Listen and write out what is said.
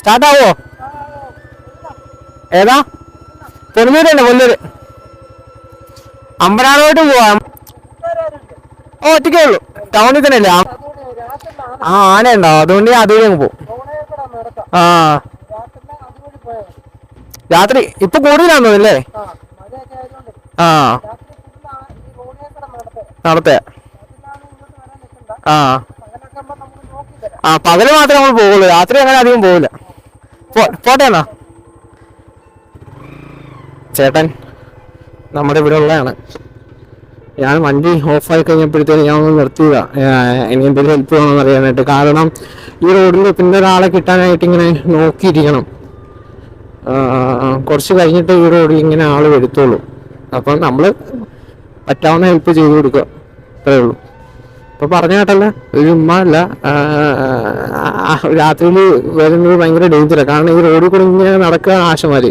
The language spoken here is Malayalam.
സ്റ്റാർട്ട് ആവോ? ഏതാ? പൊന്നൂരല്ലേ പൊന്നൂര് അമ്പനാടോട്ട് പോവാം. ഓ ഒറ്റയ്ക്കേ ഉള്ളൂ. ടൗണിൽ തന്നെ അല്ലേ? ആ ആന ഉണ്ടാവും അതുകൊണ്ട് ഞാൻ അതുവഴി അങ്ങ് പോകും ആ. രാത്രി ഇപ്പൊ കൂടുതലാണോ അല്ലേ? ആ. നടത്തേ. ആ. ആ പകൽ മാത്രമേ നമ്മൾ പോകുള്ളൂ രാത്രി അങ്ങനെ അധികം പോകില്ല പോ- പോട്ടെ എന്നാ. ചേട്ടൻ നമ്മുടെ ഇവിടെ ഉള്ളതാണ്. ഞാൻ വണ്ടി ഓഫായി കഴിഞ്ഞപ്പോഴത്തേക്ക് ഞാൻ ഒന്ന് നിർത്തിയതാ. എനിക്ക് എന്തെങ്കിലും ഹെൽപ്പ് വേണമെന്ന് അറിയാനായിട്ട്. കാരണം ഈ റോഡിൽ പിന്നെ ഒരാളെ കിട്ടാനായിട്ട് ഇങ്ങനെ നോക്കിയിരിക്കണം. കുറച്ച് കഴിഞ്ഞിട്ട് ഈ റോഡിൽ ഇങ്ങനെ ആൾ വരുത്തുള്ളൂ. അപ്പം നമ്മൾ പറ്റാവുന്ന ഹെൽപ്പ് ചെയ്തു കൊടുക്കുക. അത്രേ ഉള്ളൂ. ഇപ്പൊ പറഞ്ഞ കേട്ടല്ലേ ഒരു ഉമ്മ അല്ല രാത്രിയിൽ വരുന്നത് ഭയങ്കര ഡേഞ്ചറാണ് കാരണം ഈ റോഡിൽ കൂടെ ഇങ്ങനെ നടക്കുക ആശമാര്.